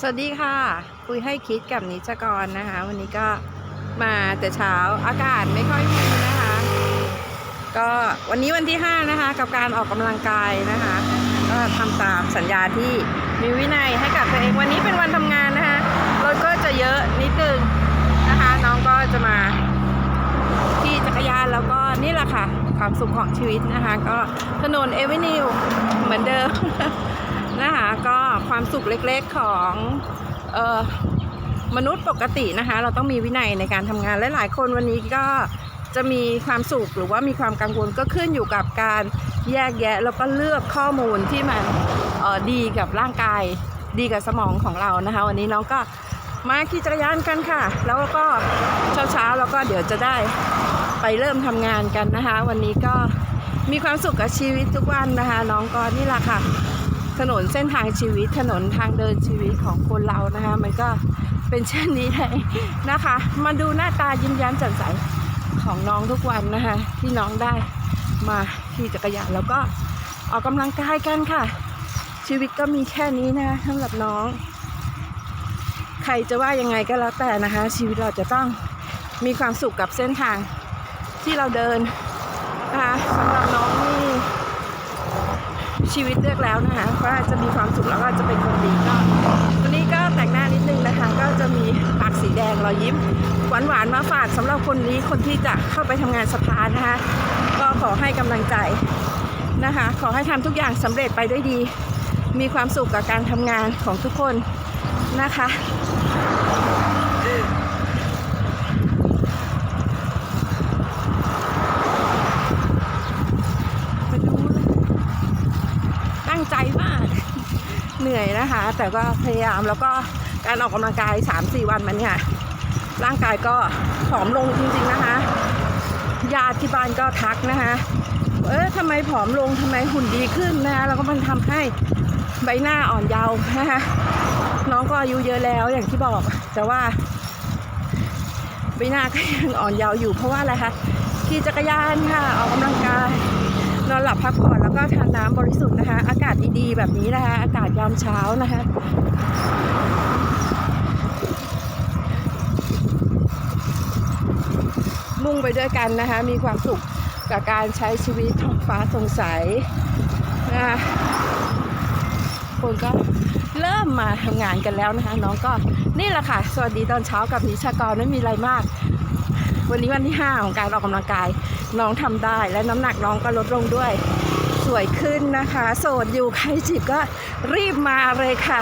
สวัสดีค่ะ คุยให้คิดกับนิจกรนะคะ วันนี้ก็มาแต่เช้าอากาศไม่ค่อยมีนะคะ ก็วันนี้วันที่ 5 นะคะ กับการออกกำลังกายนะคะ ก็ทำตามสัญญาที่มีวินัยให้กับตัวเองวันนี้เป็นวันทำงานนะคะรถก็จะเยอะนิดนึงนะคะ น้องก็จะมาขี่จักรยานแล้วก็นี่แหละค่ะ ความสุขของชีวิตนะคะ ก็ถนนเอเวนิวเหมือนเดิม ความสุขเล็กๆของออมนุษย์ปกตินะคะ เราต้องมีวินัยในการทำงานและหลายคนวันนี้ก็จะมีความสุขหรือว่ามีความกังวลก็ขึ้นอยู่กับการแยกแยะ แล้วก็เลือกข้อมูลที่มันดีกับร่างกาย ดีกับสมองของเรานะคะ วันนี้น้องก็มาขี่จักรยานกันค่ะ แล้วก็เช้าๆแล้วก็เดี๋ยวจะได้ไปเริ่มทำงานกันนะคะ วันนี้ก็มีความสุขกับชีวิตทุกวันนะคะ น้องก็นี่แหละค่ะ ถนนเส้นทางชีวิตถนนทางเดินชีวิตของคนเรานะคะ มันก็เป็นเช่นนี้เลยนะคะ มาดูหน้าตายิ้มแย้มแจ่มใสของน้องทุกวันนะคะ ที่น้องได้มาขี่จักรยานแล้วก็ออกกำลังกายกันค่ะ ชีวิตก็มีแค่นี้นะสำหรับน้อง ใครจะว่ายังไงก็แล้วแต่นะคะ ชีวิตเราจะต้องมีความสุขกับเส้นทางที่เราเดินนะคะสำหรับน้องนี่ ชีวิตเลือกแล้วนะคะว่าจะมีความสุขแล้วก็จะเป็นคนดีก็วันนี้ก็แต่งหน้านิดนึงนะคะ ก็จะมีปากสีแดงรอยยิ้มหวานๆมาฝากสำหรับคนนี้คนที่จะเข้าไปทำงานสภานะคะ ก็ขอให้กำลังใจนะคะ ขอให้ทำทุกอย่างสำเร็จไปด้วยดี มีความสุขกับการทำงานของทุกคนนะคะ มาดูเลย ตั้งใจมาก เหนื่อยนะคะ แต่ก็พยายามแล้วก็การออกกำลังกาย 3-4 วันมันเนี่ยร่างกายก็ผอมลงจริงๆนะคะ ญาติที่บ้านก็ทักนะคะ เออทำไมผอมลงทำไมหุ่นดีขึ้นนะคะแล้วก็มันทำให้ใบหน้าอ่อนเยาว์นะคะน้องก็อายุเยอะแล้วอย่างที่บอกแต่ว่า ใบหน้าก็ยังอ่อนเยาว์อยู่เพราะว่าอะไรคะขี่จักรยานค่ะ ออกกำลังกาย นอนหลับพักผ่อนแล้วก็ทานน้ำบริสุทธิ์นะคะ อากาศดีๆแบบนี้นะคะ อากาศยามเช้านะคะมุ่งไปด้วยกันนะคะ มีความสุขกับการใช้ชีวิตท้องฟ้าสงใสนะคะคนก็เริ่มมาทำงานกันแล้วนะคะ น้องก็นี่แหละค่ะ สวัสดีตอนเช้ากับนิชากรไม่มีอะไรมาก วันนี้วันที่ 5 ของการออกกำลังกาย น้องทำได้และน้ำหนักน้องก็ลดลงด้วย สวยขึ้นนะคะ โสดอยู่ใครจีบก็รีบมาเลยค่ะ